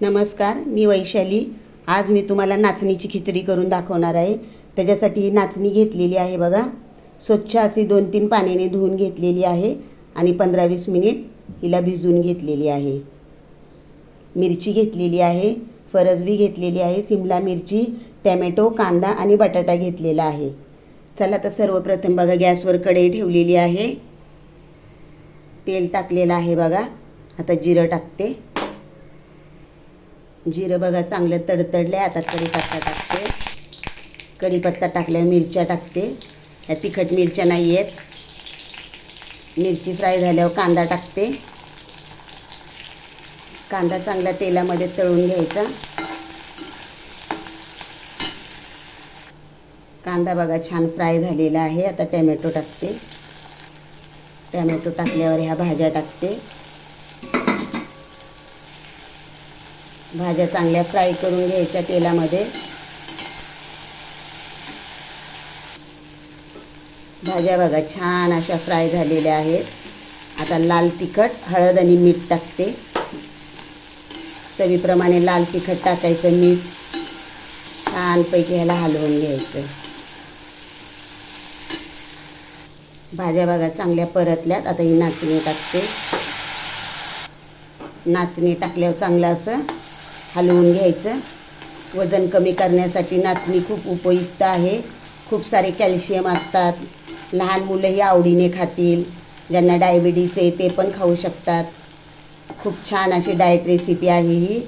नमस्कार मी वैशाली. आज मी तुम्हाला नाचणीची खिचडी करून दाखवणार आहे. त्याच्यासाठी ही नाचणी घेतलेली आहे बघा. स्वच्छ अशी दोन तीन पाण्याने धुवून घेतलेली आहे आणि पंधरा वीस मिनिट हिला भिजवून घेतलेली आहे. मिरची घेतलेली आहे फरसबी घेतलेली आहे सिमला मिरची टॅमॅटो कांदा आणि बटाटा घेतलेला आहे. चला तर सर्वप्रथम बघा गॅसवर कढई ठेवलेली आहे. तेल टाकलेलं आहे बघा. आता जिरं टाकते. जिरं बघा चांगलं तडतडलं आहे आता कढीपत्ता टाकते. कढीपत्ता टाकल्यावर मिरच्या टाकते. ह्या तिखट मिरच्या नाही आहेत. मिरची फ्राय झाल्यावर कांदा टाकते. कांदा चांगला तेलामध्ये तळून घ्यायचा. कांदा बघा छान फ्राय झालेला आहे. आता टॅमॅटो टाकते. टॅमॅटो टाकल्यावर ह्या भाज्या टाकते. भाज्या चांगल्या फ्राय करून घ्यायच्या तेलामध्ये. भाज्या बघा छान अशा फ्राय झालेल्या आहेत. आता लाल तिखट हळद आणि मीठ टाकते. चवीप्रमाणे लाल तिखट टाकायचं मीठ छानपैकी ह्याला हलवून घ्यायचं. भाज्या बघा चांगल्या परतल्यात. आता ही नाचणी टाकते. नाचणी टाकल्यावर चांगलं असं हलवून घ्यायचं. वजन कमी करण्यासाठी नाचणी खूप उपयुक्त आहे. खूप सारे कॅल्शियम असतात. लहान मुलंही आवडीने खातील. ज्यांना डायबिटीज आहे ते पण खाऊ शकतात. खूप छान अशी डाएट रेसिपी आहे ही.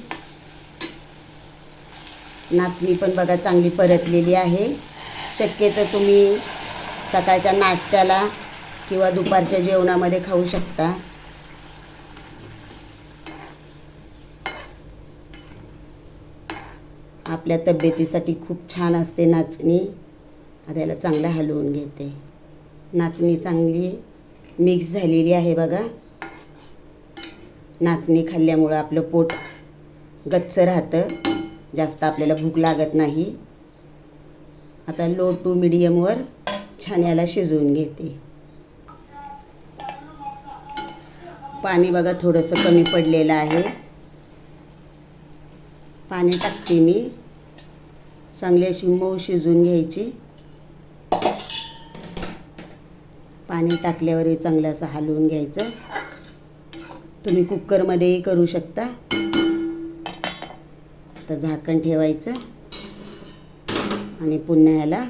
नाचणी पण बघा चांगली परतलेली आहे. शक्यतो तुम्ही सकाळच्या नाश्त्याला किंवा दुपारच्या जेवणामध्ये खाऊ शकता. आपल्या तब्येतीसाठी खूप छान असते नाचणी. आता याला चांगलं हलवून घेते. नाचणी चांगली मिक्स झालेली आहे बघा. नाचणी खाल्ल्यामुळं आपलं पोट गच्च राहतं. जास्त आपल्याला भूक लागत नाही. आता लो टू मिडियमवर छान याला शिजवून घेते. पाणी बघा थोडंसं कमी पडलेलं आहे. पाणी टाकते मी. चांगली अशी मऊ शिजून घ्यायची. पाणी टाकल्यावरही चांगलं असं हलवून घ्यायचं. तुम्ही कुकरमध्येही करू शकता. तर झाकण ठेवायचं. आणि पुन्हा ह्याला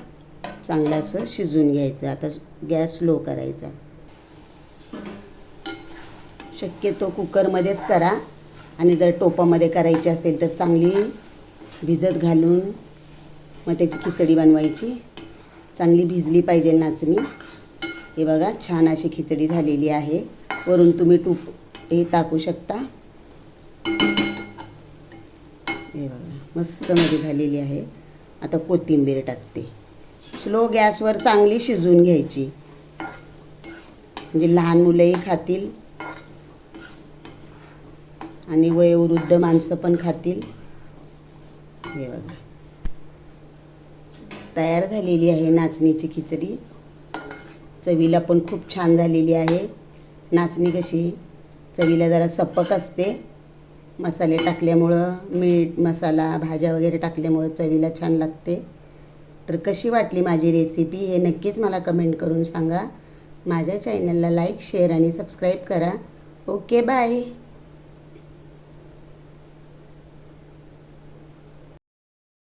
चांगलं असं शिजून घ्यायचं. आता गॅस स्लो करायचा. शक्यतो कुकरमध्येच करा. आणि जर टोपामध्ये करायची असेल तर चांगली भिजत घालून मग त्याची खिचडी बनवायची. चांगली भिजली पाहिजे नाचणी. हे बघा छान अशी खिचडी झालेली आहे. वरून तुम्ही तूप हे टाकू शकता. हे बघा मस्त मध्ये झालेली आहे. आता कोथिंबीर टाकते. स्लो गॅसवर चांगली शिजवून घ्यायची. म्हणजे लहान मुलंही खातील. आणि वयोवृद्ध माणसं पण खातील. हे बघा. तयार झालेली आहे नाचणीची खिचडी. चवीला पण खूप छान झालेली आहे. नाचणी कशी? चवीला जरा सपक असते. मसाले टाकल्यामुळं मीठ मसाला भाज्या वगैरे टाकल्यामुळं चवीला छान लागते. तर कशी वाटली माझी रेसिपी हे नक्कीच मला कमेंट करून सांगा. माझ्या चॅनलला लाईक शेअर आणि सबस्क्राईब करा. Okay bye